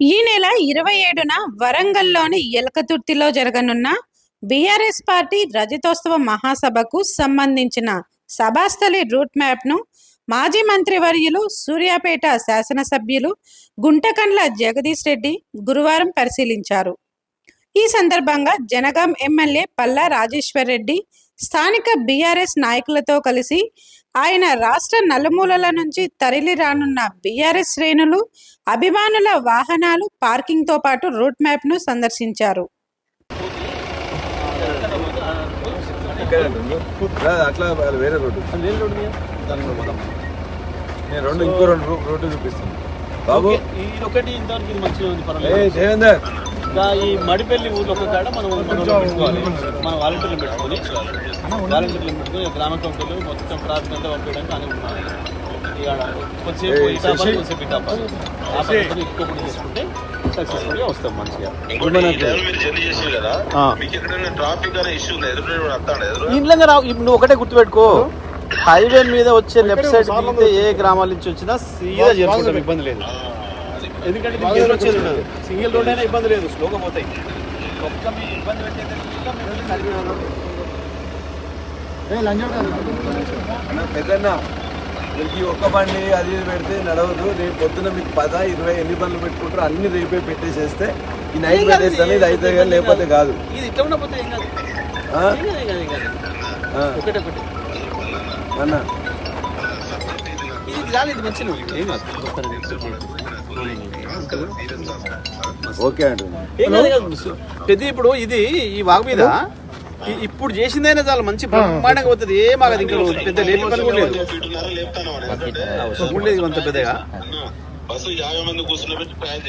ఈ నెల ఇరవై ఏడున వరంగల్లోని ఎలకతుర్తిలో జరగనున్న బీఆర్ఎస్ పార్టీ రజతోత్సవ మహాసభకు సంబంధించిన సభాస్థలి రూట్ మ్యాప్ను మాజీ మంత్రివర్యులు సూర్యాపేట శాసనసభ్యులు గుంటకండ్ల జగదీష్ రెడ్డి గురువారం పరిశీలించారు. ఈ సందర్భంగా జనగాం ఎమ్మెల్యే పల్లా రాజేశ్వర్ రెడ్డి స్థానిక బీఆర్ఎస్ నాయకులతో కలిసి ఆయన రాష్ట్ర నలుమూలల నుంచి తరలి రానున్న బీఆర్ఎస్ శ్రేణులు అభిమానుల వాహనాలు పార్కింగ్తో పాటు రూట్ మ్యాప్ను సందర్శించారు. ఇక్కడ ఉంటుంది. రాదు, అట్లా వాళ్ళు వేరే రోడ్డు. నేను రెండు ఇంకో రెండు రోడ్డు చూపిస్తాను. బాబు. ఇది ఒకటి ఇంతవరకు ఇది మంచిగా ఉంది పర్వాలేదు. దేవేందర్. ఈ మడిపల్లి ఊర్లో ఒక కాడ మనం పెట్టుకోవాలి. మన వాలంటీర్లు పెట్టుకొని వాలంటీర్లు పెట్టుకొని గ్రామ కమిటీలు మొత్తం అంతా పంపించడానికి అని ఉన్నాం ఇక కొద్దిసేపు ఏయ్, ఈ టాపాలు శశి. కొద్దిసేపు ఈ టాపాలు ఆ పద్ధతిని ఎక్కువ కూడా చేసుకుంటే సక్సెస్ఫుల్గా వస్తాం మంచిగా. ఇప్పుడు మనకు మీరు జర్నీ చేసి కదా ఆ. మీకు ఎక్కడైనా ట్రాఫిక్ అనే ఇష్యూ ఉంది? ఎదురు వస్తాడు ఎదురు ఇంట్లో రావు ఇప్పుడు నువ్వు ఒకటే గుర్తుపెట్టుకో. హైవే మీద వచ్చే లెఫ్ట్ సైడ్ ఏ గ్రామాల నుంచి వచ్చినా సీదా చేరుకుంటాం ఇబ్బంది లేదు. ఎందుకంటే ఉండదు సింగిల్ రోడ్ అయినా ఇబ్బంది లేదు స్లోగా పోతాయి. ఒక్క మీ ఇబ్బంది పెట్టేది అన్న పెద్దన్న ఒక్క బండి అది ఇది పెడితే నడవదు. రేపు పొద్దున మీకు పద ఇరవై ఎన్ని బండ్లు పెట్టుకుంటారో అన్ని రేపే పెట్టేసేస్తే ఈ నైట్ పెట్టేస్తాను ఇది అయితే కానీ లేకపోతే కాదు. అన్న. ఇది ఓకే. పెద్ద ఇప్పుడు ఇది ఈ వాగు మీద ఇప్పుడు చేసిందైనా చాలా మంచి బ్రహ్మాండంగా పోతుంది. ఏం ఆగదు ఇంకా పెద్ద లేపి పని కూడా లేదు. అంత పెద్దగా.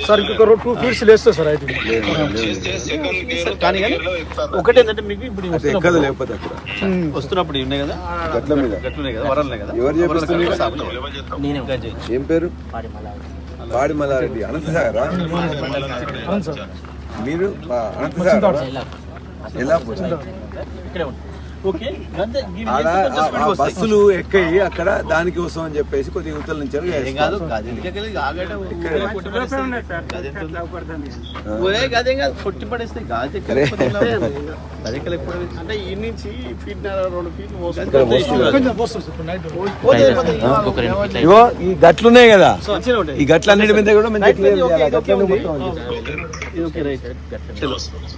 సార్ ఇంకొక టూ ఫీట్స్ లేస్తే సార్ అయితే. చేస్తే సెకండ్ గేర్ కానీ కానీ ఒకటి ఏంటంటే మీకు ఇప్పుడు ఎక్కదు లేకపోతే అక్కడ. వస్తున్నప్పుడు ఉన్నాయి కదా? గట్ల మీద. గట్లున్నాయి కదా? వరలున్నాయి కదా? ఎవరు. ఏం పేరు? పాడి మల్లారెడ్డి అనంతసాగరా? మీరు అనంతసాగరా? ఎలా ఇక్కడే బస్సులు ఎక్కాయి అక్కడ దానికి కోసం అని చెప్పేసి కొద్దిగా యువతల నుంచి ఏం కాదు అంటే ఈ నుంచి ఇగో ఈ గట్లున్నాయి కదా. ఈ గట్లన్నిటి మీద కూడా మంచి